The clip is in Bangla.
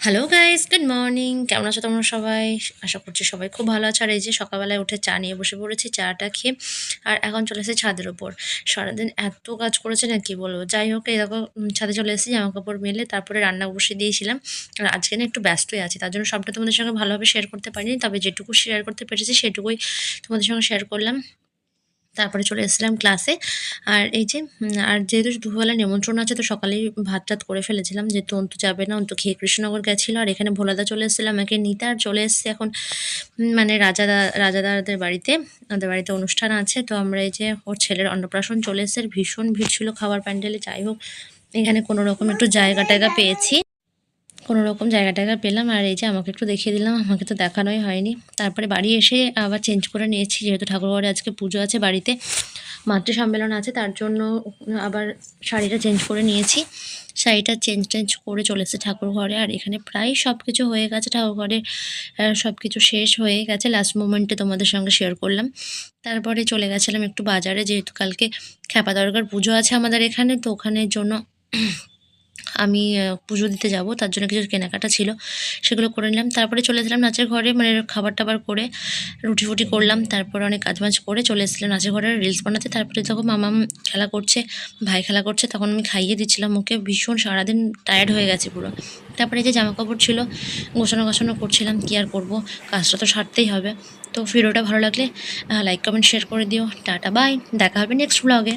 হ্যালো গাইস গুড মর্নিং কেমন আছো তোমরা সবাই? আশা করছি সবাই খুব ভালো আছো। আর এই যে সকালবেলায় উঠে চা নিয়ে বসে পড়েছি, চাটা খেয়ে। আর এখন চলে এসেছি ছাদের ওপর সারাদিন এত কাজ করেছে না, কি বলব? যাই হোক দেখো ছাদে চলে এসেছি জামা কাপড় মেলে তারপরে রান্না বসে দিয়েছিলাম। আর আজকে না একটু ব্যস্তই আছি, তার জন্য সবটা তোমাদের সঙ্গে ভালোভাবে শেয়ার করতে পারিনি। তবে যেটুকু শেয়ার করতে পেরেছি, সেটুকুই তোমাদের সঙ্গে শেয়ার করলাম। তারপরে চলে এসেছিলাম ক্লাসে আর এই যে আর যেহেতু দুপুরবেলা নিমন্ত্রণ আছে, তো সকালেই ভাত টাত করে ফেলেছিলাম যেহেতু অন্তু যাবে না, অন্তু খেয়ে কৃষ্ণনগর গেছিল। আর এখানে ভোলাদা চলে এসেছিলাম আমাকে নিতে আর চলে এসেছে এখন মানে রাজাদা রাজাদারদের বাড়িতে আমাদের বাড়িতে অনুষ্ঠান আছে। তো আমরা এই যে, ওর ছেলের অন্নপ্রাশন চলে এসেছে ভীষণ ভিড় ছিল খাবার প্যান্ডেলে। যাই হোক, এখানে কোনো রকম একটু জায়গা টায়গা পেয়েছি। কোনো রকম জায়গা টায়গা পেলাম আর এই যে আমাকে একটু দেখিয়ে দিলাম, আমাকে তো দেখানোই হয়নি। তারপরে বাড়ি এসে আবার চেঞ্জ করে নিয়েছি, যেহেতু ঠাকুরঘরে আজকে পুজো আছে বাড়িতে মাতৃ সম্মেলন আছে, তার জন্য আবার শাড়িটা চেঞ্জ করে নিয়েছি। শাড়িটা চেঞ্জ টেঞ্জ করে চলে এসেছে ঠাকুর ঘরে আর এখানে প্রায় সব কিছু হয়ে গেছে ঠাকুর ঘরে সব কিছু শেষ হয়ে গেছে। লাস্ট মোমেন্টে তোমাদের সঙ্গে শেয়ার করলাম। তারপরে চলে গেছিলাম একটু বাজারে, যেহেতু কালকে খ্যাপা দরকার পুজো আছে আমাদের এখানে, তো ওখানের জন্য আমি পুজো দিতে যাব, তার জন্য কিছু কেনাকাটা ছিল, সেগুলো করে নিলাম। তারপরে চলে এসেছিলাম নাচের ঘরে মানে খাবার টাবার করে রুটি ফুটি করলাম, তারপরে অনেক কাজ বাজ করে চলে এসেছিলাম নাচের ঘরে রিলস বানাতে। তারপরে যখন মামাম খেলা করছে, ভাই খেলা করছে, তখন আমি খাইয়ে দিচ্ছিলাম ওকে ভীষণ সারাদিন টায়ার্ড হয়ে গেছে পুরো। তারপরে যে জামা কাপড় ছিল, গোছানো গোছানো করছিলাম, কী আর করব, কাজটা তো সারতেই হবে। তো ভিডিওটা ভালো লাগলে লাইক কমেন্ট শেয়ার করে দিও। টাটা বাই দেখা হবে নেক্সট ব্লগে